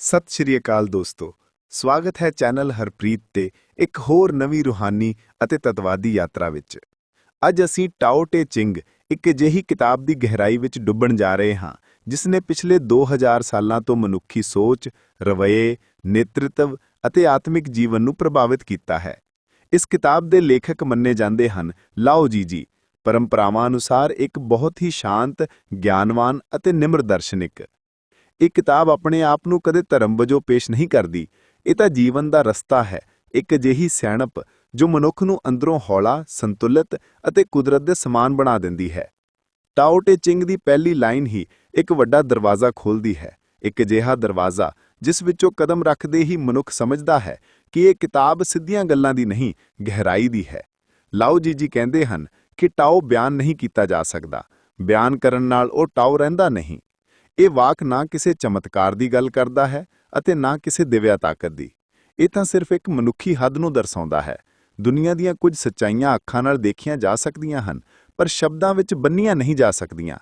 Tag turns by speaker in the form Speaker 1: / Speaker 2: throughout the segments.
Speaker 1: ਸਤਿ ਸ਼੍ਰੀ ਅਕਾਲ ਦੋਸਤੋ। ਸਵਾਗਤ ਹੈ ਚੈਨਲ ਹਰਪ੍ਰੀਤ ਤੇ ਇੱਕ ਹੋਰ ਨਵੀਂ ਰੂਹਾਨੀ ਅਤੇ ਤਤਵਾਦੀ ਯਾਤਰਾ ਵਿੱਚ। ਅੱਜ ਅਸੀਂ ਟਾਓ ਟੇ ਚਿੰਗ ਇੱਕ ਅਜਿਹੀ ਕਿਤਾਬ ਦੀ ਗਹਿਰਾਈ ਵਿੱਚ ਡੁੱਬਣ ਜਾ ਰਹੇ ਹਾਂ ਜਿਸ ਨੇ ਪਿਛਲੇ 2000 ਸਾਲਾਂ ਤੋਂ ਮਨੁੱਖੀ ਸੋਚ, ਰਵੱਏ, ਨੇਤਰਤਵ ਅਤੇ ਆਤਮਿਕ ਜੀਵਨ ਨੂੰ ਪ੍ਰਭਾਵਿਤ ਕੀਤਾ ਹੈ। ਇਸ ਕਿਤਾਬ ਦੇ ਲੇਖਕ ਮੰਨੇ ਜਾਂਦੇ ਹਨ ਲਾਓ ਜੀ ਜੀ ਪਰੰਪਰਾਵਾਂ ਅਨੁਸਾਰ ਇੱਕ ਬਹੁਤ ਹੀ ਸ਼ਾਂਤ, ਗਿਆਨਵਾਨ ਅਤੇ ਨਿਮਰ ਦਰਸ਼ਨਿਕ। ਇਹ ਕਿਤਾਬ ਆਪਣੇ ਆਪ ਨੂੰ ਕਦੇ ਧਰਮ ਵਜੋਂ ਪੇਸ਼ ਨਹੀਂ ਕਰਦੀ। ਇਹ ਤਾਂ ਜੀਵਨ ਦਾ ਰਸਤਾ ਹੈ। ਇੱਕ ਅਜਿਹੀ ਸਿਆਣਪ ਜੋ ਮਨੁੱਖ ਨੂੰ ਅੰਦਰੋਂ ਹੌਲਾ, ਸੰਤੁਲਿਤ ਅਤੇ ਕੁਦਰਤ ਦੇ ਸਮਾਨ ਬਣਾ ਦਿੰਦੀ ਹੈ। ਟਾਓ ਟੇ ਚਿੰਗ ਦੀ ਪਹਿਲੀ ਲਾਈਨ ਹੀ ਇੱਕ ਵੱਡਾ ਦਰਵਾਜ਼ਾ ਖੋਲਦੀ ਹੈ। ਇੱਕ ਅਜਿਹਾ ਦਰਵਾਜ਼ਾ ਜਿਸ ਵਿੱਚੋਂ ਕਦਮ ਰੱਖਦੇ ਹੀ ਮਨੁੱਖ ਸਮਝਦਾ ਹੈ ਕਿ ਇਹ ਕਿਤਾਬ ਸਿੱਧੀਆਂ ਗੱਲਾਂ ਦੀ ਨਹੀਂ, ਗਹਿਰਾਈ ਦੀ ਹੈ। ਲਾਓ ਜੀ ਜੀ ਕਹਿੰਦੇ ਹਨ ਕਿ ਟਾਓ ਬਿਆਨ ਨਹੀਂ ਕੀਤਾ ਜਾ ਸਕਦਾ। ਬਿਆਨ ਕਰਨ ਨਾਲ ਉਹ ਟਾਓ ਰਹਿੰਦਾ ਨਹੀਂ। ਇਹ ਵਾਕ ਨਾ ਕਿਸੇ ਚਮਤਕਾਰ ਦੀ ਗੱਲ ਕਰਦਾ ਹੈ ਅਤੇ ਨਾ ਕਿਸੇ ਦਿਵਿਆ ਤਾਕਤ ਦੀ। ਇਹ ਤਾਂ ਸਿਰਫ ਇੱਕ ਮਨੁੱਖੀ ਹੱਦ ਨੂੰ ਦਰਸਾਉਂਦਾ ਹੈ। ਦੁਨੀਆ ਦੀਆਂ ਕੁਝ ਸੱਚਾਈਆਂ ਅੱਖਾਂ ਨਾਲ ਦੇਖੀਆਂ ਜਾ ਸਕਦੀਆਂ ਹਨ, ਪਰ ਸ਼ਬਦਾਂ ਵਿੱਚ ਬੰਨੀਆਂ ਨਹੀਂ ਜਾ ਸਕਦੀਆਂ।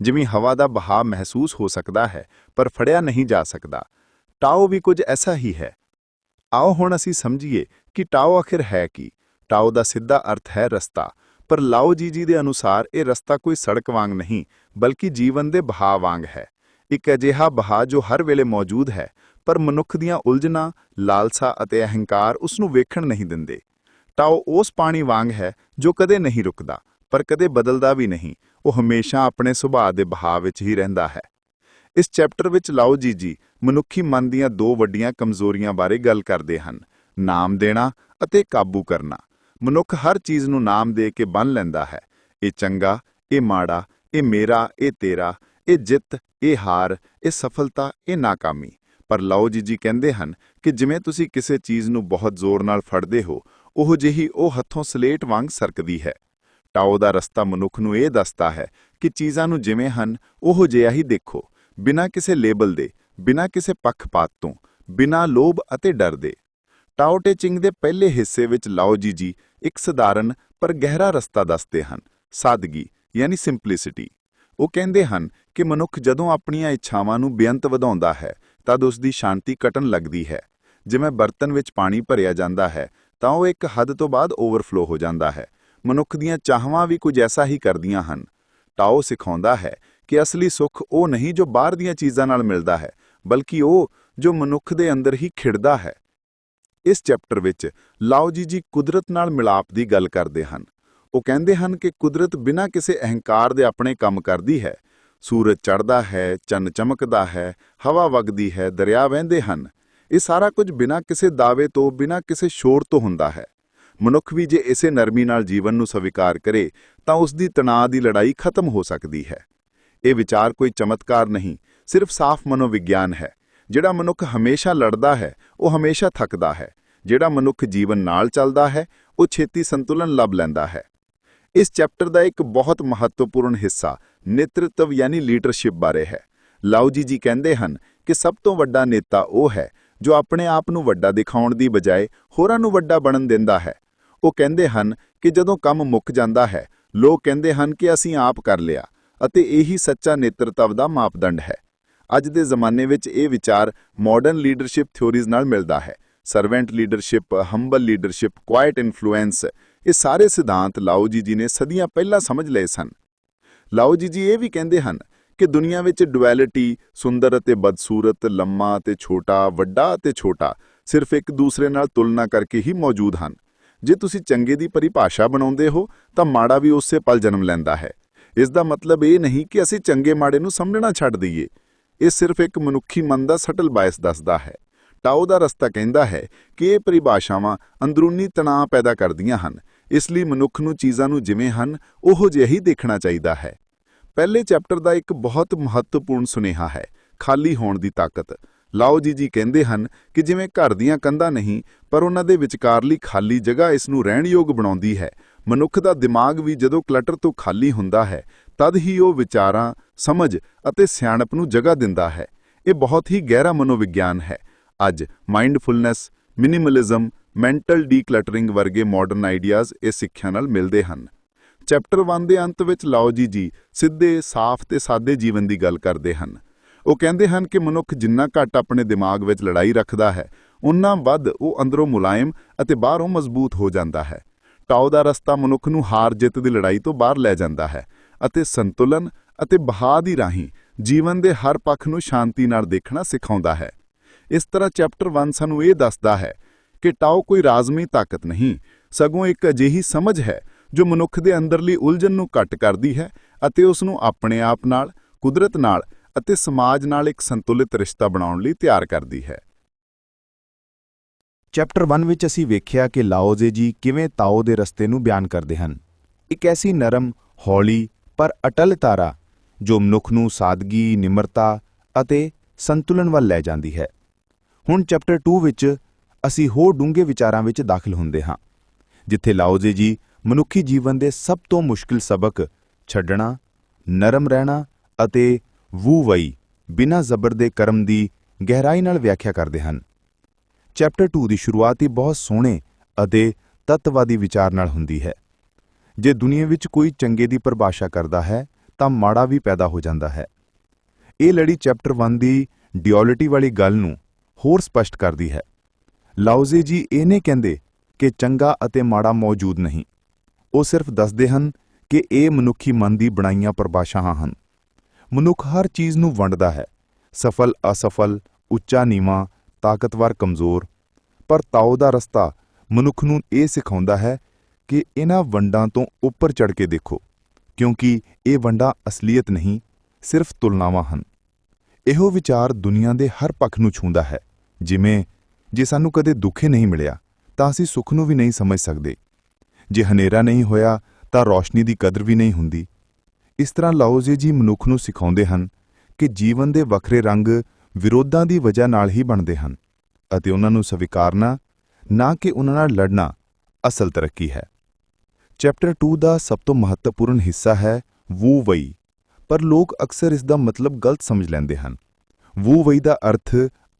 Speaker 1: ਜਿਵੇਂ ਹਵਾ ਦਾ ਬਹਾਅ ਮਹਿਸੂਸ ਹੋ ਸਕਦਾ ਹੈ, ਪਰ ਫੜਿਆ ਨਹੀਂ ਜਾ ਸਕਦਾ। ਟਾਓ ਵੀ ਕੁਝ ਐਸਾ ਹੀ ਹੈ। ਆਓ ਹੁਣ ਅਸੀਂ ਸਮਝੀਏ ਕਿ ਟਾਓ ਆਖਿਰ ਹੈ ਕੀ। ਟਾਓ ਦਾ ਸਿੱਧਾ ਅਰਥ ਹੈ ਰਸਤਾ। ਪਰ ਲਾਓ ਜੀ ਜੀ ਦੇ ਅਨੁਸਾਰ ਇਹ ਰਸਤਾ ਕੋਈ ਸੜਕ ਵਾਂਗ ਨਹੀਂ, ਬਲਕਿ ਜੀਵਨ ਦੇ ਬਹਾਅ ਵਾਂਗ ਹੈ। ਇੱਕ ਅਜਿਹਾ ਬਹਾਅ ਜੋ ਹਰ ਵੇਲੇ ਮੌਜੂਦ ਹੈ, ਪਰ ਮਨੁੱਖ ਦੀਆਂ ਉਲਝਣਾਂ, ਲਾਲਸਾ ਅਤੇ ਅਹੰਕਾਰ ਉਸ ਨੂੰ ਵੇਖਣ ਨਹੀਂ ਦਿੰਦੇ। ਟਾਓ ਉਸ ਪਾਣੀ ਵਾਂਗ ਹੈ ਜੋ ਕਦੇ ਨਹੀਂ ਰੁਕਦਾ, ਪਰ ਕਦੇ ਬਦਲਦਾ ਵੀ ਨਹੀਂ। ਉਹ ਹਮੇਸ਼ਾ ਆਪਣੇ ਸੁਭਾਅ ਦੇ ਬਹਾਅ ਵਿੱਚ ਹੀ ਰਹਿੰਦਾ ਹੈ। ਇਸ ਚੈਪਟਰ ਵਿੱਚ ਲਾਓ ਜੀ ਜੀ, ਮਨੁੱਖੀ ਮਨ ਦੀਆਂ ਦੋ ਵੱਡੀਆਂ ਕਮਜ਼ੋਰੀਆਂ ਬਾਰੇ ਗੱਲ ਕਰਦੇ ਹਨ, ਨਾਮ ਦੇਣਾ ਅਤੇ ਕਾਬੂ ਕਰਨਾ। ਮਨੁੱਖ ਹਰ ਚੀਜ਼ ਨੂੰ ਨਾਮ ਦੇ ਕੇ ਬੰਨ ਲੈਂਦਾ ਹੈ। ਇਹ ਚੰਗਾ, ਇਹ ਮਾੜਾ, ਇਹ ਮੇਰਾ, ਇਹ ਤੇਰਾ ਇਹ ਜਿੱਤ, ਇਹ ਹਾਰ, ਇਹ ਸਫਲਤਾ, ਇਹ ਨਾਕਾਮੀ। ਪਰ ਲਓ ਜੀ ਜੀ ਕਹਿੰਦੇ ਹਨ ਕਿ ਜਿਵੇਂ ਤੁਸੀਂ ਕਿਸੇ ਚੀਜ਼ ਨੂੰ ਬਹੁਤ ਜ਼ੋਰ ਨਾਲ ਫੜਦੇ ਹੋ, ਉਹ ਜਿਹੀ ਉਹ ਹੱਥੋਂ ਸਲੇਟ ਵਾਂਗ ਸਰਕਦੀ ਹੈ। ਟਾਓ ਦਾ ਰਸਤਾ ਮਨੁੱਖ ਨੂੰ ਇਹ ਦੱਸਦਾ ਹੈ ਕਿ ਚੀਜ਼ਾਂ ਨੂੰ ਜਿਵੇਂ ਹਨ, ਉਹ ਜਿਹਾ ਹੀ ਦੇਖੋ। ਬਿਨਾਂ ਕਿਸੇ ਲੇਬਲ ਦੇ, ਬਿਨਾਂ ਕਿਸੇ ਪੱਖਪਾਤ ਤੋਂ, ਬਿਨਾਂ ਲੋਭ ਅਤੇ ਡਰ ਦੇ। ਟਾਓ ਟੇਚਿੰਗ ਦੇ ਪਹਿਲੇ ਹਿੱਸੇ ਵਿੱਚ ਲਾਓ ਜੀ ਜੀ ਇੱਕ ਸਧਾਰਨ ਪਰ ਗਹਿਰਾ ਰਸਤਾ ਦੱਸਦੇ ਹਨ, ਸਾਦਗੀ, ਯਾਨੀ ਸਿੰਪਲਿਸਿਟੀ ਉਹ ਕਹਿੰਦੇ ਹਨ ਕਿ ਮਨੁੱਖ ਜਦੋਂ ਆਪਣੀਆਂ ਇੱਛਾਵਾਂ ਨੂੰ ਬੇਅੰਤ ਵਧਾਉਂਦਾ ਹੈ, ਤਦ ਉਸ ਦੀ ਸ਼ਾਂਤੀ ਘਟਣ ਲੱਗਦੀ ਹੈ। ਜਿਵੇਂ ਬਰਤਨ ਵਿੱਚ ਪਾਣੀ ਭਰਿਆ ਜਾਂਦਾ ਹੈ, ਤਾਂ ਉਹ ਇੱਕ ਹੱਦ ਤੋਂ ਬਾਅਦ ਓਵਰਫਲੋ ਹੋ ਜਾਂਦਾ ਹੈ। ਮਨੁੱਖ ਦੀਆਂ ਚਾਹਵਾਂ ਵੀ ਕੁਝ ਐਸਾ ਹੀ ਕਰਦੀਆਂ ਹਨ। ਟਾਓ ਸਿਖਾਉਂਦਾ ਹੈ ਕਿ ਅਸਲੀ ਸੁੱਖ ਉਹ ਨਹੀਂ ਜੋ ਬਾਹਰ ਦੀਆਂ ਚੀਜ਼ਾਂ ਨਾਲ ਮਿਲਦਾ ਹੈ, ਬਲਕਿ ਉਹ ਜੋ ਮਨੁੱਖ ਦੇ ਅੰਦਰ ਹੀ ਖਿੜਦਾ ਹੈ। ਇਸ ਚੈਪਟਰ ਵਿੱਚ ਲਾਓ ਜੀ ਜੀ ਕੁਦਰਤ ਨਾਲ ਮਿਲਾਪ ਦੀ ਗੱਲ ਕਰਦੇ ਹਨ। ਉਹ ਕਹਿੰਦੇ ਹਨ ਕਿ ਕੁਦਰਤ ਬਿਨਾਂ ਕਿਸੇ ਅਹੰਕਾਰ ਦੇ ਆਪਣੇ ਕੰਮ ਕਰਦੀ ਹੈ। ਸੂਰਜ ਚੜ੍ਹਦਾ ਹੈ, ਚੰਨ ਚਮਕਦਾ ਹੈ, ਹਵਾ ਵਗਦੀ ਹੈ, ਦਰਿਆ ਵਹਿੰਦੇ ਹਨ। ਇਹ ਸਾਰਾ ਕੁਝ ਬਿਨਾਂ ਕਿਸੇ ਦਾਅਵੇ ਤੋਂ, ਬਿਨਾਂ ਕਿਸੇ ਸ਼ੋਰ ਤੋਂ ਹੁੰਦਾ ਹੈ। ਮਨੁੱਖ ਵੀ ਜੇ ਇਸੇ ਨਰਮੀ ਨਾਲ ਜੀਵਨ ਨੂੰ ਸਵੀਕਾਰ ਕਰੇ, ਤਾਂ ਉਸ ਦੀ ਤਣਾਅ ਦੀ ਲੜਾਈ ਖਤਮ ਹੋ ਸਕਦੀ ਹੈ। ਇਹ ਵਿਚਾਰ ਕੋਈ ਚਮਤਕਾਰ ਨਹੀਂ, ਸਿਰਫ ਸਾਫ਼ ਮਨੋਵਿਗਿਆਨ ਹੈ। ਜਿਹੜਾ ਮਨੁੱਖ ਹਮੇਸ਼ਾ ਲੜਦਾ ਹੈ, ਉਹ ਹਮੇਸ਼ਾ ਥੱਕਦਾ ਹੈ। ਜਿਹੜਾ ਮਨੁੱਖ ਜੀਵਨ ਨਾਲ ਚੱਲਦਾ ਹੈ, ਉਹ ਛੇਤੀ ਸੰਤੁਲਨ ਲੱਭ ਲੈਂਦਾ ਹੈ। ਇਸ ਚੈਪਟਰ ਦਾ ਇੱਕ ਬਹੁਤ ਮਹੱਤਵਪੂਰਨ ਹਿੱਸਾ ਨੇਤਰਤਵ ਯਾਨੀ ਲੀਡਰਸ਼ਿਪ ਬਾਰੇ ਹੈ। ਲਾਓ ਜੀ ਜੀ ਕਹਿੰਦੇ ਹਨ ਕਿ ਸਭ ਤੋਂ ਵੱਡਾ ਨੇਤਾ ਉਹ ਹੈ ਜੋ ਆਪਣੇ ਆਪ ਨੂੰ ਵੱਡਾ ਦਿਖਾਉਣ ਦੀ ਬਜਾਏ ਹੋਰਾਂ ਨੂੰ ਵੱਡਾ ਬਣਨ ਦਿੰਦਾ ਹੈ। ਉਹ ਕਹਿੰਦੇ ਹਨ ਕਿ ਜਦੋਂ ਕੰਮ ਮੁੱਕ ਜਾਂਦਾ ਹੈ, ਲੋਕ ਕਹਿੰਦੇ ਹਨ ਕਿ ਅਸੀਂ ਆਪ ਕਰ ਲਿਆ ਅਤੇ ਇਹੀ ਸੱਚਾ ਨੇਤਰਤਵ ਦਾ ਮਾਪਦੰਡ ਹੈ। ਅੱਜ ਦੇ ਜ਼ਮਾਨੇ ਵਿੱਚ ਇਹ ਵਿਚਾਰ ਮਾਡਰਨ ਲੀਡਰਸ਼ਿਪ ਥਿਉਰੀਜ਼ ਨਾਲ ਮਿਲਦਾ ਹੈ। Servant leadership humble leadership quiet influence ਇਹ ਸਾਰੇ ਸਿਧਾਂਤ ਲਾਓ ਜੀ ਜੀ ਨੇ ਸਦੀਆਂ ਪਹਿਲਾਂ ਸਮਝ ਲਏ ਸਨ। ਲਾਓ ਜੀ ਜੀ ਇਹ ਵੀ ਕਹਿੰਦੇ ਹਨ ਕਿ ਦੁਨੀਆ ਵਿੱਚ ਡੁਐਲਿਟੀ, ਸੁੰਦਰ ਅਤੇ ਬਦਸੂਰਤ, ਲੰਮਾ ਅਤੇ ਛੋਟਾ, ਵੱਡਾ ਅਤੇ ਛੋਟਾ, ਸਿਰਫ ਇੱਕ ਦੂਸਰੇ ਨਾਲ ਤੁਲਨਾ ਕਰਕੇ ਹੀ ਮੌਜੂਦ ਹਨ। ਜੇ ਤੁਸੀਂ ਚੰਗੇ ਦੀ ਪਰਿਭਾਸ਼ਾ ਬਣਾਉਂਦੇ ਹੋ, ਤਾਂ ਮਾੜਾ ਵੀ ਉਸੇ ਪਲ ਜਨਮ ਲੈਂਦਾ ਹੈ। ਇਸ ਦਾ ਮਤਲਬ ਇਹ ਨਹੀਂ ਕਿ ਅਸੀਂ ਚੰਗੇ ਮਾੜੇ ਨੂੰ ਸਮਝਣਾ ਛੱਡ ਦਈਏ। ਇਹ ਸਿਰਫ ਇੱਕ ਮਨੁੱਖੀ ਮਨ ਦਾ ਸਟਲ ਬਾਇਸ ਦੱਸਦਾ ਹੈ। ਟਾਓ ਦਾ ਰਸਤਾ ਕਹਿੰਦਾ ਹੈ ਕਿ ਇਹ ਪਰਿਭਾਸ਼ਾਵਾਂ ਅੰਦਰੂਨੀ ਤਣਾਅ ਪੈਦਾ ਕਰਦੀਆਂ ਹਨ, ਇਸ ਲਈ ਮਨੁੱਖ ਨੂੰ ਚੀਜ਼ਾਂ ਨੂੰ ਜਿਵੇਂ ਹਨ, ਉਹੋ ਜਿਹਾ ਹੀ ਦੇਖਣਾ ਚਾਹੀਦਾ ਹੈ। ਪਹਿਲੇ ਚੈਪਟਰ ਦਾ ਇੱਕ ਬਹੁਤ ਮਹੱਤਵਪੂਰਨ ਸੁਨੇਹਾ ਹੈ, ਖਾਲੀ ਹੋਣ ਦੀ ਤਾਕਤ। ਲਾਓ ਜੀ ਜੀ ਕਹਿੰਦੇ ਹਨ ਕਿ ਜਿਵੇਂ ਘਰ ਦੀਆਂ ਕੰਧਾਂ ਨਹੀਂ, ਪਰ ਉਹਨਾਂ ਦੇ ਵਿਚਕਾਰਲੀ ਖਾਲੀ ਜਗ੍ਹਾ ਇਸ ਨੂੰ ਰਹਿਣਯੋਗ ਬਣਾਉਂਦੀ ਹੈ। ਮਨੁੱਖ ਦਾ ਦਿਮਾਗ ਵੀ ਜਦੋਂ ਕਲਟਰ ਤੋਂ ਖਾਲੀ ਹੁੰਦਾ ਹੈ, ਤਦ ਹੀ ਉਹ ਵਿਚਾਰਾਂ, ਸਮਝ ਅਤੇ ਸਿਆਣਪ ਨੂੰ ਜਗ੍ਹਾ ਦਿੰਦਾ ਹੈ। ਇਹ ਬਹੁਤ ਹੀ ਗਹਿਰਾ ਮਨੋਵਿਗਿਆਨ ਹੈ। ਅੱਜ ਮਾਈਂਡਫੁਲਨੈਸ, ਮਿਨੀਮਲਿਜ਼ਮ, ਮੈਂਟਲ ਡੀਕਲਟਰਿੰਗ ਵਰਗੇ ਮਾਡਰਨ ਆਈਡੀਆਜ਼ ਇਹ ਸਿੱਖਿਆ ਨਾਲ ਮਿਲਦੇ ਹਨ। ਚੈਪਟਰ 1 ਦੇ ਅੰਤ ਵਿੱਚ ਲਾਓ ਜੀ ਜੀ, ਸਿੱਧੇ, ਸਾਫ਼ ਤੇ ਸਾਦੇ ਜੀਵਨ ਦੀ ਗੱਲ ਕਰਦੇ ਹਨ। ਉਹ ਕਹਿੰਦੇ ਹਨ ਕਿ ਮਨੁੱਖ ਜਿੰਨਾ ਘੱਟ ਆਪਣੇ ਦਿਮਾਗ ਵਿੱਚ ਲੜਾਈ ਰੱਖਦਾ ਹੈ ਉਨਾ ਵੱਧ ਉਹ ਅੰਦਰੋਂ ਮੁਲਾਇਮ ਅਤੇ ਬਾਹਰੋਂ ਮਜ਼ਬੂਤ ਹੋ ਜਾਂਦਾ ਹੈ। ਟਾਓ ਦਾ ਰਸਤਾ ਮਨੁੱਖ ਨੂੰ ਹਾਰ ਜਿੱਤ ਦੀ ਲੜਾਈ ਤੋਂ ਬਾਹਰ ਲੈ ਜਾਂਦਾ ਹੈ ਅਤੇ ਸੰਤੁਲਨ ਅਤੇ ਬਹਾਅ ਦੀ ਰਾਹੀਂ ਜੀਵਨ ਦੇ ਹਰ ਪੱਖ ਨੂੰ ਸ਼ਾਂਤੀ ਨਾਲ ਦੇਖਣਾ ਸਿਖਾਉਂਦਾ ਹੈ। ਇਸ ਤਰ੍ਹਾਂ ਚੈਪਟਰ 1 ਸਾਨੂੰ ਇਹ ਦੱਸਦਾ ਹੈ ਕਿ ਟਾਓ ਕੋਈ ਰਾਜ਼ਮੀ ਤਾਕਤ ਨਹੀਂ, ਸਗੋਂ ਇੱਕ ਅਜਿਹੀ ਸਮਝ ਹੈ ਜੋ ਮਨੁੱਖ ਦੇ ਅੰਦਰਲੀ ਉਲਝਣ ਨੂੰ ਘੱਟ ਕਰਦੀ ਹੈ ਅਤੇ ਉਸ ਨੂੰ ਆਪਣੇ ਆਪ ਨਾਲ, ਕੁਦਰਤ ਨਾਲ ਅਤੇ ਸਮਾਜ ਨਾਲ ਇੱਕ ਸੰਤੁਲਿਤ ਰਿਸ਼ਤਾ ਬਣਾਉਣ ਲਈ ਤਿਆਰ ਕਰਦੀ ਹੈ।
Speaker 2: ਚੈਪਟਰ 1 ਵਿੱਚ ਅਸੀਂ ਵੇਖਿਆ ਕਿ ਲਾਓਜ਼ੇ ਜੀ ਕਿਵੇਂ ਤਾਓ ਦੇ ਰਸਤੇ ਨੂੰ ਬਿਆਨ ਕਰਦੇ ਹਨ। ਇੱਕ ਐਸੀ ਨਰਮ, ਹੌਲੀ, ਪਰ ਅਟਲ ਤਾਰਾ ਜੋ ਮਨੁੱਖ ਨੂੰ ਸਾਦਗੀ, ਨਿਮਰਤਾ ਅਤੇ ਸੰਤੁਲਨ ਵੱਲ ਲੈ ਜਾਂਦੀ ਹੈ। ਹੁਣ ਚੈਪਟਰ 2 ਵਿੱਚ ਅਸੀਂ ਹੋਰ ਡੂੰਘੇ ਵਿਚਾਰਾਂ ਵਿੱਚ ਦਾਖਲ ਹੁੰਦੇ ਹਾਂ, ਜਿੱਥੇ ਲਾਓਜ਼ੇ ਜੀ ਮਨੁੱਖੀ ਜੀਵਨ ਦੇ ਸਭ ਤੋਂ ਮੁਸ਼ਕਿਲ ਸਬਕ ਛੱਡਣਾ, ਨਰਮ ਰਹਿਣਾ ਅਤੇ ਵੂ ਵਈ ਬਿਨਾਂ ਜ਼ਬਰ ਦੇ ਕਰਮ ਦੀ ਗਹਿਰਾਈ ਨਾਲ ਵਿਆਖਿਆ ਕਰਦੇ ਹਨ। ਚੈਪਟਰ 2 ਦੀ ਸ਼ੁਰੂਆਤ ਹੀ ਬਹੁਤ ਸੋਹਣੇ ਅਤੇ ਤੱਤਵਾਦੀ ਵਿਚਾਰ ਨਾਲ ਹੁੰਦੀ ਹੈ। ਜੇ ਦੁਨੀਆ ਵਿੱਚ ਕੋਈ ਚੰਗੇ ਦੀ ਪਰਿਭਾਸ਼ਾ ਕਰਦਾ ਹੈ, ਤਾਂ ਮਾੜਾ ਵੀ ਪੈਦਾ ਹੋ ਜਾਂਦਾ ਹੈ। ਇਹ ਲੜੀ ਚੈਪਟਰ 1 ਦੀ ਡਿਊਅਲਿਟੀ ਵਾਲੀ ਗੱਲ ਨੂੰ ਹੋਰ ਸਪਸ਼ਟ ਕਰਦੀ ਹੈ। ਲਾਓਜ਼ੇ ਜੀ ਇਹ ਨਹੀਂ ਕਹਿੰਦੇ ਕਿ ਚੰਗਾ ਅਤੇ ਮਾੜਾ ਮੌਜੂਦ ਨਹੀਂ। ਉਹ ਸਿਰਫ ਦੱਸਦੇ ਹਨ ਕਿ ਇਹ ਮਨੁੱਖੀ ਮਨ ਦੀ ਬਣਾਈਆਂ ਪਰਿਭਾਸ਼ਾਵਾਂ ਹਨ। ਮਨੁੱਖ ਹਰ ਚੀਜ਼ ਨੂੰ ਵੰਡਦਾ ਹੈ। ਸਫਲ, ਅਸਫਲ, ਉੱਚਾ, ਨੀਵਾਂ, ਤਾਕਤਵਰ, ਕਮਜ਼ੋਰ। ਪਰ ਤਾਓ ਦਾ ਰਸਤਾ ਮਨੁੱਖ ਨੂੰ ਇਹ ਸਿਖਾਉਂਦਾ ਹੈ ਕਿ ਇਹਨਾਂ ਵੰਡਾਂ ਤੋਂ ਉੱਪਰ ਚੜ ਕੇ ਦੇਖੋ, ਕਿਉਂਕਿ ਇਹ ਵੰਡਾਂ ਅਸਲੀਅਤ ਨਹੀਂ, ਸਿਰਫ ਤੁਲਨਾਵਾਂ ਹਨ। ਇਹੋ ਵਿਚਾਰ ਦੁਨੀਆ ਦੇ ਹਰ ਪੱਖ ਨੂੰ ਛੂੰਦਾ ਹੈ। ਜਿਵੇਂ, ਜੇ ਸਾਨੂੰ ਕਦੇ ਦੁੱਖੇ ਨਹੀਂ ਮਿਲਿਆ, ਤਾਂ ਅਸੀਂ ਸੁੱਖ ਨੂੰ ਵੀ ਨਹੀਂ ਸਮਝ ਸਕਦੇ। ਜੇ ਹਨੇਰਾ ਨਹੀਂ ਹੋਇਆ, ਤਾਂ ਰੋਸ਼ਨੀ ਦੀ ਕਦਰ ਵੀ ਨਹੀਂ ਹੁੰਦੀ। ਇਸ ਤਰ੍ਹਾਂ ਲਾਓਜ਼ੇ ਜੀ ਮਨੁੱਖ ਨੂੰ ਸਿਖਾਉਂਦੇ ਹਨ ਕਿ ਜੀਵਨ ਦੇ ਵੱਖਰੇ ਰੰਗ ਵਿਰੋਧਾਂ ਦੀ ਵਜ੍ਹਾ ਨਾਲ ਹੀ ਬਣਦੇ ਹਨ ਅਤੇ ਉਹਨਾਂ ਨੂੰ ਸਵੀਕਾਰਨਾ, ਨਾ ਕਿ ਉਹਨਾਂ ਨਾਲ ਲੜਨਾ, ਅਸਲ ਤਰੱਕੀ ਹੈ। ਚੈਪਟਰ 2 ਦਾ ਸਭ ਤੋਂ ਮਹੱਤਵਪੂਰਨ ਹਿੱਸਾ ਹੈ ਵੂ ਵਈ, ਪਰ ਲੋਕ ਅਕਸਰ ਇਸ ਦਾ ਮਤਲਬ ਗਲਤ ਸਮਝ ਲੈਂਦੇ ਹਨ। ਵੂ ਵਈ ਦਾ ਅਰਥ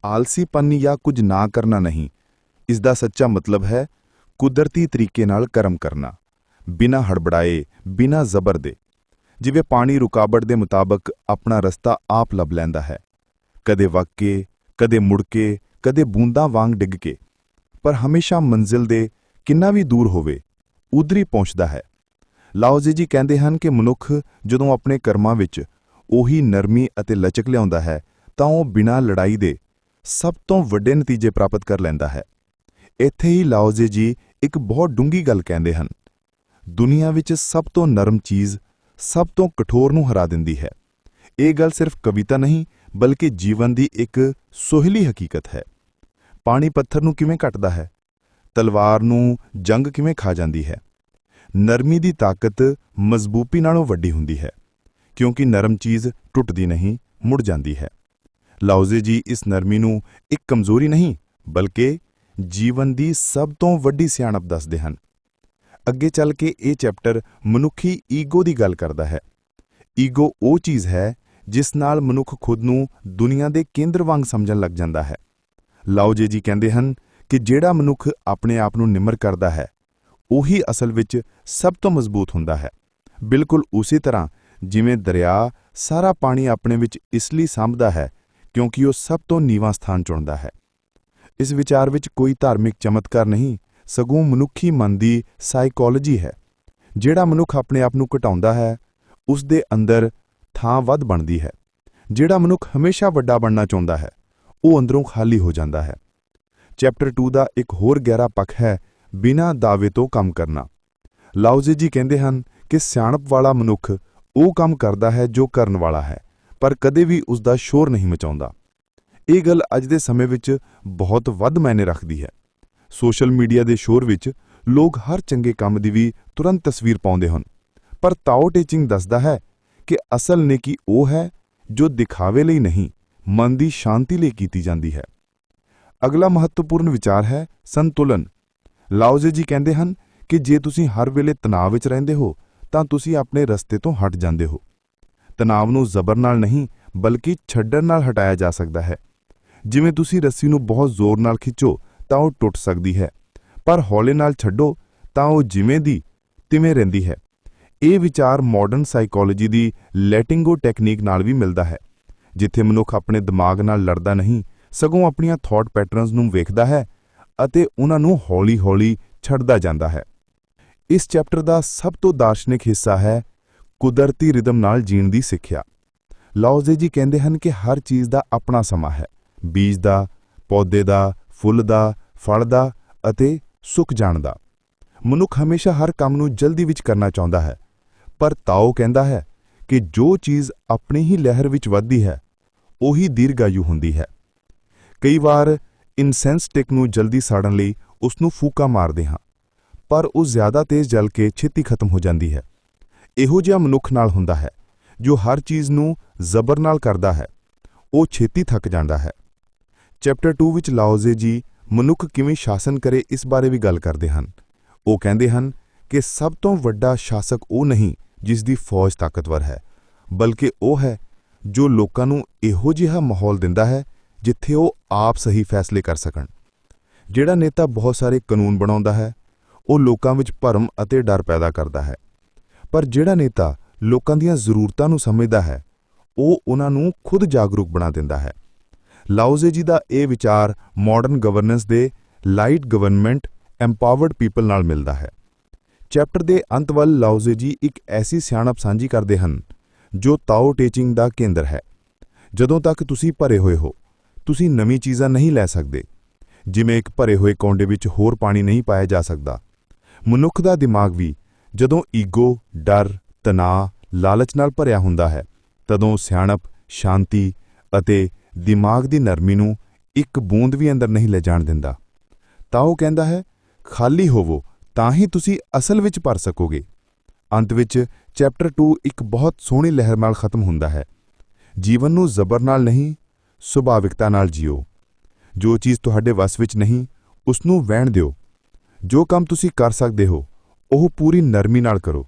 Speaker 2: ਆਲਸੀਪਨ ਜਾਂ ਕੁਝ ਨਾ ਕਰਨਾ ਨਹੀਂ। ਇਸ ਦਾ ਸੱਚਾ ਮਤਲਬ ਹੈ ਕੁਦਰਤੀ ਤਰੀਕੇ ਨਾਲ ਕਰਮ ਕਰਨਾ। ਬਿਨਾਂ ਹੜਬੜਾਏ, ਬਿਨਾਂ ਜ਼ਬਰ ਦੇ। ਜਿਵੇਂ ਪਾਣੀ ਰੁਕਾਵਟ ਦੇ ਮੁਤਾਬਕ ਆਪਣਾ ਰਸਤਾ ਆਪ ਲੱਭ ਲੈਂਦਾ ਹੈ। ਕਦੇ ਵਗ ਕੇ ਕਦੇ ਮੁੜ ਕੇ ਕਦੇ ਬੂੰਦਾਂ ਵਾਂਗ ਡਿੱਗ ਕੇ। ਪਰ ਹਮੇਸ਼ਾ ਮੰਜ਼ਿਲ ਦੇ ਕਿੰਨਾ ਵੀ ਦੂਰ ਹੋਵੇ, ਉਧਰ ਹੀ ਪਹੁੰਚਦਾ ਹੈ। ਲਾਓਜ਼ੇ ਜੀ ਕਹਿੰਦੇ ਹਨ ਕਿ ਮਨੁੱਖ ਜਦੋਂ ਆਪਣੇ ਕਰਮਾਂ ਵਿੱਚ ਉਹੀ ਨਰਮੀ ਅਤੇ ਲਚਕ ਲਿਆਉਂਦਾ ਹੈ, ਤਾਂ ਉਹ ਬਿਨਾਂ ਲੜਾਈ ਦੇ ਸਭ ਤੋਂ ਵੱਡੇ ਨਤੀਜੇ ਪ੍ਰਾਪਤ ਕਰ ਲੈਂਦਾ ਹੈ। ਇੱਥੇ ਹੀ ਲਾਓਜ਼ੇ ਜੀ ਇੱਕ ਬਹੁਤ ਡੂੰਗੀ ਗੱਲ ਕਹਿੰਦੇ ਹਨ। ਦੁਨੀਆ ਵਿੱਚ ਸਭ ਤੋਂ ਨਰਮ ਚੀਜ਼, ਸਭ ਤੋਂ ਕਠੋਰ ਨੂੰ ਹਰਾ ਦਿੰਦੀ ਹੈ। ਇਹ ਗੱਲ ਸਿਰਫ ਕਵਿਤਾ ਨਹੀਂ, ਬਲਕਿ ਜੀਵਨ ਦੀ ਇੱਕ ਸੋਹਲੀ ਹਕੀਕਤ ਹੈ। ਪਾਣੀ ਪੱਥਰ ਨੂੰ ਕਿਵੇਂ ਕੱਟਦਾ ਹੈ? ਤਲਵਾਰ ਨੂੰ ਜੰਗ ਕਿਵੇਂ ਖਾ ਜਾਂਦੀ ਹੈ? ਨਰਮੀ ਦੀ ਤਾਕਤ ਮਜ਼ਬੂਤੀ ਨਾਲੋਂ ਵੱਡੀ ਹੁੰਦੀ ਹੈ, ਕਿਉਂਕਿ ਨਰਮ ਚੀਜ਼ ਟੁੱਟਦੀ ਨਹੀਂ, ਮੁੜ ਜਾਂਦੀ ਹੈ। ਲਾਓਜ਼ੇ ਜੀ, ਇਸ ਨਰਮੀ ਨੂੰ ਇੱਕ ਕਮਜ਼ੋਰੀ ਨਹੀਂ, ਬਲਕਿ ਜੀਵਨ ਦੀ ਸਭ ਤੋਂ ਵੱਡੀ ਸਿਆਣਪ ਦੱਸਦੇ ਹਨ। ਅੱਗੇ ਚੱਲ ਕੇ ਇਹ ਚੈਪਟਰ ਮਨੁੱਖੀ ਈਗੋ ਦੀ ਗੱਲ ਕਰਦਾ ਹੈ। ਈਗੋ ਉਹ ਚੀਜ਼ ਹੈ, ਜਿਸ ਨਾਲ ਮਨੁੱਖ ਖੁਦ ਨੂੰ ਦੁਨੀਆ ਦੇ ਕੇਂਦਰ ਵਾਂਗ ਸਮਝਣ ਲੱਗ ਜਾਂਦਾ ਹੈ। ਲਾਓਜੇ ਜੀ ਕਹਿੰਦੇ ਹਨ ਕਿ ਜਿਹੜਾ ਮਨੁੱਖ ਆਪਣੇ ਆਪ ਨੂੰ ਨਿਮਰ ਕਰਦਾ ਹੈ, ਉਹੀ ਅਸਲ ਵਿੱਚ ਸਭ ਤੋਂ ਮਜ਼ਬੂਤ ਹੁੰਦਾ ਹੈ। ਬਿਲਕੁਲ ਉਸੇ ਤਰ੍ਹਾਂ ਜਿਵੇਂ ਦਰਿਆ ਸਾਰਾ ਪਾਣੀ ਆਪਣੇ ਵਿੱਚ ਇਸ ਲਈ ਸਾਂਭਦਾ ਹੈ ਕਿਉਂਕਿ ਉਹ ਸਭ ਤੋਂ ਨੀਵਾਂ ਸਥਾਨ ਚੁਣਦਾ ਹੈ। ਇਸ ਵਿਚਾਰ ਵਿੱਚ ਕੋਈ ਧਾਰਮਿਕ ਚਮਤਕਾਰ ਨਹੀਂ, ਸਗੋਂ ਮਨੁੱਖੀ ਮਨ ਦੀ ਸਾਈਕੋਲੋਜੀ ਹੈ। ਜਿਹੜਾ ਮਨੁੱਖ ਆਪਣੇ ਆਪ ਨੂੰ ਘਟਾਉਂਦਾ ਹੈ, ਉਸ ਦੇ ਅੰਦਰ ਥਾਂ ਵੱਧ ਬਣਦੀ ਹੈ। ਜਿਹੜਾ ਮਨੁੱਖ ਹਮੇਸ਼ਾ ਵੱਡਾ ਬਣਨਾ ਚਾਹੁੰਦਾ ਹੈ, ਉਹ ਅੰਦਰੋਂ ਖਾਲੀ ਹੋ ਜਾਂਦਾ ਹੈ। ਚੈਪਟਰ 2 ਦਾ ਇੱਕ ਹੋਰ ਗਹਿਰਾ ਪੱਖ ਹੈ, ਬਿਨਾਂ ਦਾਅਵੇ ਤੋਂ ਕੰਮ ਕਰਨਾ। ਲਾਓਜ਼ੇ ਜੀ ਕਹਿੰਦੇ ਹਨ ਕਿ ਸਿਆਣਪ ਵਾਲਾ ਮਨੁੱਖ ਉਹ ਕੰਮ ਕਰਦਾ ਹੈ ਜੋ ਕਰਨ ਵਾਲਾ ਹੈ। ਪਰ ਕਦੇ ਵੀ ਉਸ ਦਾ ਸ਼ੋਰ ਨਹੀਂ ਮਚਾਉਂਦਾ। ਇਹ ਗੱਲ ਅੱਜ ਦੇ ਸਮੇਂ ਵਿੱਚ ਬਹੁਤ ਵੱਧ ਮਾਇਨੇ ਰੱਖਦੀ ਹੈ। ਸੋਸ਼ਲ ਮੀਡੀਆ ਦੇ ਸ਼ੋਰ ਵਿੱਚ ਲੋਕ ਹਰ ਚੰਗੇ ਕੰਮ ਦੀ ਵੀ ਤੁਰੰਤ ਤਸਵੀਰ ਪਾਉਂਦੇ ਹਨ। ਪਰ ਤਾਓ ਟੀਚਿੰਗ ਦੱਸਦਾ ਹੈ ਕਿ ਅਸਲ ਨੇਕੀ ਉਹ ਹੈ ਜੋ ਦਿਖਾਵੇ ਲਈ ਨਹੀਂ, ਮਨ ਦੀ ਸ਼ਾਂਤੀ ਲਈ ਕੀਤੀ ਜਾਂਦੀ ਹੈ। ਅਗਲਾ ਮਹੱਤਵਪੂਰਨ ਵਿਚਾਰ ਹੈ ਸੰਤੁਲਨ। ਲਾਓਜ਼ੇ ਜੀ ਕਹਿੰਦੇ ਹਨ ਕਿ ਜੇ ਤੁਸੀਂ ਹਰ ਵੇਲੇ ਤਣਾਅ ਵਿੱਚ ਰਹਿੰਦੇ ਹੋ, ਤਾਂ ਤੁਸੀਂ ਆਪਣੇ ਰਸਤੇ ਤੋਂ ਹਟ ਜਾਂਦੇ ਹੋ। ਤਣਾਅ ਨੂੰ ਜ਼ਬਰ ਨਾਲ ਨਹੀਂ, ਬਲਕਿ ਛੱਡਣ ਨਾਲ ਹਟਾਇਆ ਜਾ ਸਕਦਾ ਹੈ। ਜਿਵੇਂ ਤੁਸੀਂ ਰੱਸੀ ਨੂੰ ਬਹੁਤ ਜ਼ੋਰ ਨਾਲ ਖਿੱਚੋ, ਤਾਂ ਉਹ ਟੁੱਟ ਸਕਦੀ ਹੈ। ਪਰ ਹੌਲੇ ਨਾਲ ਛੱਡੋ, ਤਾਂ ਉਹ ਜਿਵੇਂ ਦੀ ਤਿਵੇਂ ਰਹਿੰਦੀ ਹੈ। ਇਹ ਵਿਚਾਰ ਮਾਡਰਨ ਸਾਈਕੋਲੋਜੀ ਦੀ ਲੈਟਿੰਗ ਗੋ ਟੈਕਨੀਕ ਨਾਲ ਵੀ ਮਿਲਦਾ ਹੈ। ਜਿੱਥੇ ਮਨੁੱਖ ਆਪਣੇ ਦਿਮਾਗ ਨਾਲ ਲੜਦਾ ਨਹੀਂ, ਸਗੋਂ ਆਪਣੀਆਂ ਥਾਟ ਪੈਟਰਨਸ ਨੂੰ ਵੇਖਦਾ ਹੈ ਅਤੇ ਉਹਨਾਂ ਨੂੰ ਹੌਲੀ-ਹੌਲੀ ਛੱਡਦਾ ਜਾਂਦਾ ਹੈ। ਇਸ ਚੈਪਟਰ ਦਾ ਸਭ ਤੋਂ ਦਾਰਸ਼ਨਿਕ ਹਿੱਸਾ ਹੈ ਕੁਦਰਤੀ ਰਿਦਮ ਨਾਲ ਜੀਣ ਦੀ ਸਿੱਖਿਆ। ਲਾਓਜ਼ੇ ਜੀ ਕਹਿੰਦੇ ਹਨ ਕਿ ਹਰ ਚੀਜ਼ ਦਾ ਆਪਣਾ ਸਮਾਂ ਹੈ। ਬੀਜ ਦਾ, ਪੌਦੇ ਦਾ, ਫੁੱਲ ਦਾ, ਫਲ ਦਾ ਅਤੇ ਸੁੱਕ ਜਾਣ ਦਾ। ਮਨੁੱਖ ਹਮੇਸ਼ਾ ਹਰ ਕੰਮ ਨੂੰ ਜਲਦੀ ਵਿੱਚ ਕਰਨਾ ਚਾਹੁੰਦਾ ਹੈ। ਪਰ ਤਾਓ ਕਹਿੰਦਾ ਹੈ ਕਿ ਜੋ ਚੀਜ਼ ਆਪਣੀ ਹੀ ਲਹਿਰ ਵਿੱਚ ਵੱਧਦੀ ਹੈ, ਉਹੀ ਦੀਰਘਾਯੂ ਹੁੰਦੀ ਹੈ। ਕਈ ਵਾਰ ਇਨਸੈਂਸ ਸਟਿਕ ਨੂੰ ਜਲਦੀ ਸਾੜਨ ਲਈ ਉਸ ਨੂੰ ਫੂਕਾ ਮਾਰਦੇ ਹਾਂ, ਪਰ ਉਹ ਜ਼ਿਆਦਾ ਤੇਜ਼ ਜਲ ਕੇ ਛੇਤੀ ਖਤਮ ਹੋ ਜਾਂਦੀ ਹੈ। ਇਹੋ ਜਿਹਾ ਮਨੁੱਖ ਨਾਲ ਹੁੰਦਾ ਹੈ, ਜੋ ਹਰ ਚੀਜ਼ ਨੂੰ ਜ਼ਬਰ ਨਾਲ ਕਰਦਾ ਹੈ। ਉਹ ਛੇਤੀ ਥੱਕ ਜਾਂਦਾ ਹੈ। ਚੈਪਟਰ 2 ਵਿੱਚ ਲਾਓਜ਼ੇ ਜੀ ਮਨੁੱਖ ਕਿਵੇਂ ਸ਼ਾਸਨ ਕਰੇ ਇਸ ਬਾਰੇ ਵੀ ਗੱਲ ਕਰਦੇ ਹਨ। ਉਹ ਕਹਿੰਦੇ ਹਨ ਕਿ ਸਭ ਤੋਂ ਵੱਡਾ ਸ਼ਾਸਕ ਉਹ ਨਹੀਂ ਜਿਸ ਦੀ ਫੌਜ ਤਾਕਤਵਰ ਹੈ, ਬਲਕਿ ਉਹ ਹੈ ਜੋ ਲੋਕਾਂ ਨੂੰ ਇਹੋ ਜਿਹਾ ਮਾਹੌਲ ਦਿੰਦਾ ਹੈ ਜਿੱਥੇ ਉਹ ਆਪ ਸਹੀ ਫੈਸਲੇ ਕਰ ਸਕਣ। ਜਿਹੜਾ ਨੇਤਾ ਬਹੁਤ ਸਾਰੇ ਕਾਨੂੰਨ ਬਣਾਉਂਦਾ ਹੈ, ਉਹ ਲੋਕਾਂ ਵਿੱਚ ਭਰਮ ਅਤੇ ਡਰ ਪੈਦਾ ਕਰਦਾ ਹੈ। ਪਰ ਜਿਹੜਾ ਨੇਤਾ ਲੋਕਾਂ ਦੀਆਂ ਜ਼ਰੂਰਤਾਂ ਨੂੰ ਸਮਝਦਾ ਹੈ, ਉਹ ਉਹਨਾਂ ਨੂੰ ਖੁਦ ਜਾਗਰੂਕ ਬਣਾ ਦਿੰਦਾ ਹੈ। ਲਾਓਜ਼ੇ ਜੀ ਦਾ ਇਹ ਵਿਚਾਰ ਮਾਡਰਨ ਗਵਰਨੈਂਸ ਦੇ ਲਾਈਟ ਗਵਰਨਮੈਂਟ ਐਮਪਾਵਰਡ ਪੀਪਲ ਨਾਲ ਮਿਲਦਾ ਹੈ। ਚੈਪਟਰ ਦੇ ਅੰਤ ਵੱਲ ਲਾਓਜ਼ੇ ਜੀ ਇੱਕ ਐਸੀ ਸਿਆਣਪ ਸਾਂਝੀ ਕਰਦੇ ਹਨ, ਜੋ ਤਾਓ ਟੀਚਿੰਗ ਦਾ ਕੇਂਦਰ ਹੈ। ਜਦੋਂ ਤੱਕ ਤੁਸੀਂ ਭਰੇ ਹੋਏ ਹੋ, ਤੁਸੀਂ ਨਵੀਂ ਚੀਜ਼ਾਂ ਨਹੀਂ ਲੈ ਸਕਦੇ। ਜਿਵੇਂ ਇੱਕ ਭਰੇ ਹੋਏ ਕੌਂਡੇ ਵਿੱਚ ਹੋਰ ਪਾਣੀ ਨਹੀਂ ਪਾਇਆ ਜਾ ਸਕਦਾ। ਮਨੁੱਖ ਦਾ ਦਿਮਾਗ ਵੀ ਜਦੋਂ ਈਗੋ, ਡਰ, ਤਣਾਅ, ਲਾਲਚ ਨਾਲ ਭਰਿਆ ਹੁੰਦਾ ਹੈ, ਤਦੋਂ ਸਿਆਣਪ, ਸ਼ਾਂਤੀ ਅਤੇ ਦਿਮਾਗ ਦੀ ਨਰਮੀ ਨੂੰ ਇੱਕ ਬੂੰਦ ਵੀ ਅੰਦਰ ਨਹੀਂ ਲੈ ਜਾਣ ਦਿੰਦਾ। ਤਾਂ ਉਹ ਕਹਿੰਦਾ ਹੈ, ਖਾਲੀ ਹੋਵੋ, ਤਾਂ ਹੀ ਤੁਸੀਂ ਅਸਲ ਵਿੱਚ ਭਰ ਸਕੋਗੇ। ਅੰਤ ਵਿੱਚ ਚੈਪਟਰ 2 ਇੱਕ ਬਹੁਤ ਸੋਹਣੀ ਲਹਿਰ ਨਾਲ ਖਤਮ ਹੁੰਦਾ ਹੈ। ਜੀਵਨ ਨੂੰ ਜ਼ਬਰ ਨਾਲ ਨਹੀਂ, ਸੁਭਾਵਿਕਤਾ ਨਾਲ ਜੀਓ। ਜੋ ਚੀਜ਼ ਤੁਹਾਡੇ ਵੱਸ ਵਿੱਚ ਨਹੀਂ ਉਸ ਨੂੰ ਵਹਿਣ ਦਿਓ। ਜੋ ਕੰਮ ਤੁਸੀਂ ਕਰ ਸਕਦੇ ਹੋ ਉਹ ਪੂਰੀ ਨਰਮੀ ਨਾਲ ਕਰੋ।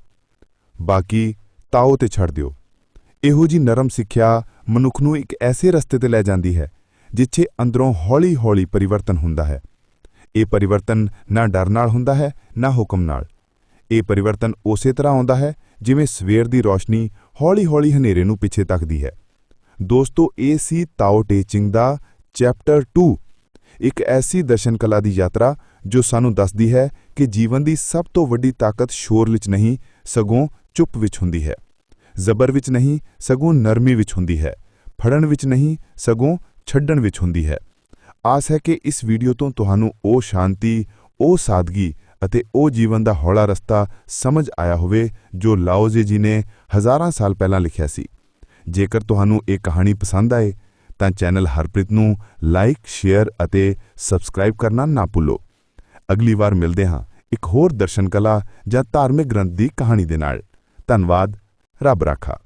Speaker 2: ਬਾਕੀ ਤਾਓ ਤੇ ਛੱਡ ਦਿਓ। ਇਹੋ ਜੀ ਨਰਮ ਸਿੱਖਿਆ ਮਨੁੱਖ ਨੂੰ ਇੱਕ ਐਸੇ ਰਸਤੇ ਤੇ ਲੈ ਜਾਂਦੀ ਹੈ, ਜਿੱਥੇ ਅੰਦਰੋਂ ਹੌਲੀ-ਹੌਲੀ ਪਰਿਵਰਤਨ ਹੁੰਦਾ ਹੈ। ਇਹ ਪਰਿਵਰਤਨ ਨਾ ਡਰ ਨਾਲ ਹੁੰਦਾ ਹੈ, ਨਾ ਹੁਕਮ ਨਾਲ। ਇਹ ਪਰਿਵਰਤਨ ਉਸੇ ਤਰ੍ਹਾਂ ਆਉਂਦਾ ਹੈ, ਜਿਵੇਂ ਸਵੇਰ ਦੀ ਰੋਸ਼ਨੀ ਹੌਲੀ-ਹੌਲੀ ਹਨੇਰੇ ਨੂੰ ਪਿੱਛੇ ਤੱਕਦੀ ਹੈ। ਦੋਸਤੋ, ਇਹ ਸੀ ਤਾਓ ਟੀਚਿੰਗ ਦਾ ਚੈਪਟਰ 2 ਇੱਕ ਐਸੀ ਦਰਸ਼ਨ ਕਲਾ ਦੀ ਯਾਤਰਾ ਜੋ ਸਾਨੂੰ ਦੱਸਦੀ ਹੈ ਕਿ ਜੀਵਨ ਦੀ ਸਭ ਤੋਂ ਵੱਡੀ ਤਾਕਤ ਸ਼ੋਰ ਵਿੱਚ ਨਹੀਂ, ਸਗੋਂ ਚੁੱਪ ਵਿੱਚ ਹੁੰਦੀ ਹੈ। ਜ਼ਬਰ ਵਿੱਚ ਨਹੀਂ, ਸਗੋਂ ਨਰਮੀ ਵਿੱਚ ਹੁੰਦੀ ਹੈ। ਫੜਨ ਵਿੱਚ ਨਹੀਂ, ਸਗੋਂ ਛੱਡਣ ਵਿੱਚ ਹੁੰਦੀ ਹੈ। ਆਸ ਹੈ ਕਿ ਇਸ ਵੀਡੀਓ ਤੋਂ ਤੁਹਾਨੂੰ ਉਹ ਸ਼ਾਂਤੀ, ਉਹ ਸਾਦਗੀ ਅਤੇ ਉਹ ਜੀਵਨ ਦਾ ਹੌਲਾ ਰਸਤਾ ਸਮਝ ਆਇਆ ਹੋਵੇ ਜੋ ਲਾਓਜ਼ੇ ਜੀ ਨੇ ਹਜ਼ਾਰਾਂ ਸਾਲ ਪਹਿਲਾਂ ਲਿਖਿਆ ਸੀ। ਜੇਕਰ ਤੁਹਾਨੂੰ ਇਹ ਕਹਾਣੀ ਪਸੰਦ ਆਏ, ਤਾਂ ਚੈਨਲ ਹਰਪ੍ਰੀਤ ਨੂੰ ਲਾਈਕ, ਸ਼ੇਅਰ ਅਤੇ ਸਬਸਕ੍ਰਾਈਬ ਕਰਨਾ ਨਾ ਭੁੱਲੋ। ਅਗਲੀ ਵਾਰ ਮਿਲਦੇ ਹਾਂ ਇੱਕ ਹੋਰ ਦਰਸ਼ਨ ਕਲਾ ਜਾਂ ਧਾਰਮਿਕ ਗ੍ਰੰਥ ਦੀ ਕਹਾਣੀ ਦੇ ਨਾਲ। ਧੰਨਵਾਦ। ਰੱਬ ਰਾਖਾ।